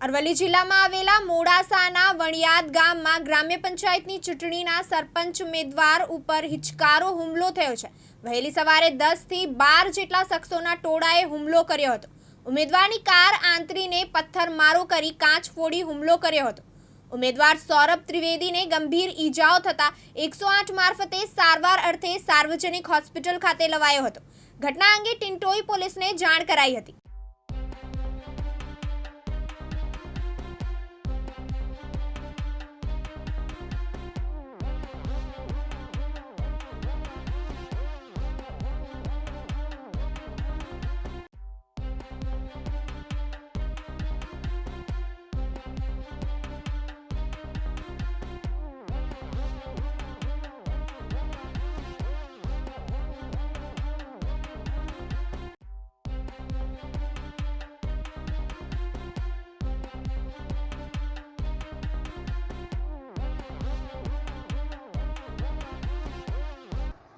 અરવલ્લી જિલ્લામાં આવેલા મોડાસાના વણિયાદ ગામમાં ગ્રામ્ય પંચાયતની ચૂંટણીના સરપંચ ઉમેદવાર ઉપર હિચકારો હુમલો થયો છે. વહેલી સવારે દસથી બાર જેટલા શખ્સોના ટોળાએ હુમલો કર્યો હતો. ઉમેદવારની કાર આંતરીને પથ્થરમારો કરી કાચ ફોડી હુમલો કર્યો હતો. ઉમેદવાર સૌરભ ત્રિવેદીને ગંભીર ઈજાઓ થતાં એકસો આઠ મારફતે સારવાર અર્થે સાર્વજનિક હોસ્પિટલ ખાતે લવાયો હતો. ઘટના અંગે ટિન્ટોઈ પોલીસને જાણ કરાઈ હતી.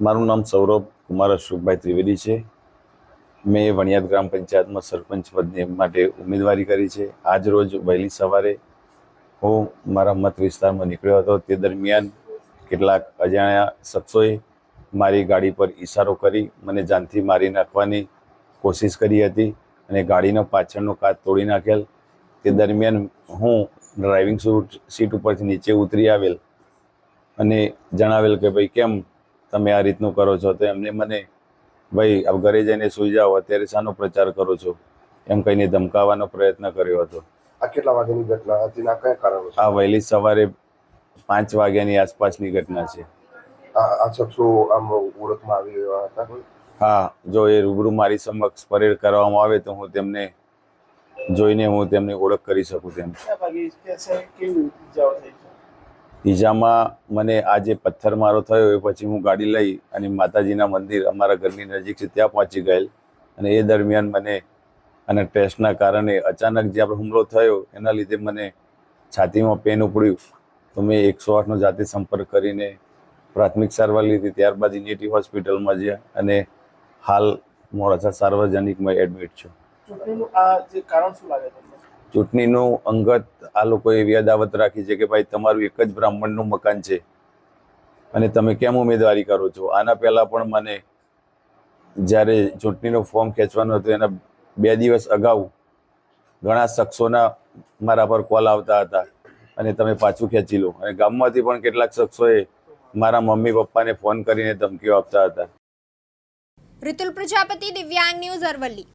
મારું નામ સૌરભ કુમાર અશોકભાઈ ત્રિવેદી છે. મેં વણિયાદ ગ્રામ પંચાયતમાં સરપંચ પદની માટે ઉમેદવારી કરી છે. આજ રોજ વહેલી સવારે હું મારા મત વિસ્તારમાં નીકળ્યો હતો. તે દરમિયાન કેટલાક અજાણ્યા શખ્સોએ મારી ગાડી પર ઈશારો કરી મને જાનથી મારી નાખવાની કોશિશ કરી હતી અને ગાડીનો પાછળનો કાચ તોડી નાખેલ. તે દરમિયાન હું ડ્રાઇવિંગ સીટ ઉપરથી નીચે ઉતરી આવેલ અને જણાવેલ કે, ભાઈ, કેમ તમે આ રીતનું કરો છો તો એમને મને ભાઈ આ ઘરે જઈને સૂઈ જાઓ અત્યારે શાનો પ્રચાર કરો છો. એમ કહીને ધમકાવવાનો પ્રયત્ન કર્યો હતો. આ કેટલા વાગ્યાની ઘટના હતી ના આ કયા કારણો આ વહેલી સવારે પાંચ વાગ્યાની આસપાસની ઘટના છે. આ શખ્સો આમ ઓળખમાં આવી રહ્યા હતા હા જો એ રૂબરૂ મારી સમક્ષ પરેડ કરવામાં આવે તો હું તેમને જોઈને હું તેમની ઓળખ કરી શકું તેમ. કેવી ઈજાઓ મને આ આજે પથ્થરમારો થયો એ પછી હું ગાડી લઈ અને માતાજીના મંદિર અમારા ઘરની નજીક છે ત્યાં પહોંચી ગયેલ. અને એ દરમિયાન મને અને ટેસ્ટના કારણે અચાનક જે આપણો હુમલો થયો એના લીધે મને છાતીમાં પેન ઉપડ્યું. તો મેં એકસો આઠનો જાતે સંપર્ક કરીને પ્રાથમિક સારવાર લીધી. ત્યારબાદ યુનિટી હોસ્પિટલમાં જ્યાં અને હાલ મોડાસા સાર્વજનિકમાં એડમિટ છું. આ જે કારણ શું લાગે તમને? ચૂંટણીનું અંગત આ લોકોએ એવી અદાવત રાખી છે કે ભાઈ, તમારું એક જ બ્રાહ્મણનું મકાન છે અને તમે કેમ ઉમેદવારી કરો છો? આના પહેલાં પણ મને જ્યારે ચૂંટણીનું ફોર્મ ખેંચવાનું હતું, એના બે દિવસ અગાઉ ઘણા શખ્સોના મારા પર કોલ આવતા હતા અને તમે પાછું ખેંચી લો. અને ગામમાંથી પણ કેટલાક શખ્સોએ મારા મમ્મી પપ્પાને ફોન કરીને ધમકીઓ આપતા હતા. ઋતુલ પ્રજાપતિ, દિવ્યાંગ ન્યૂઝ અરવલ્લી.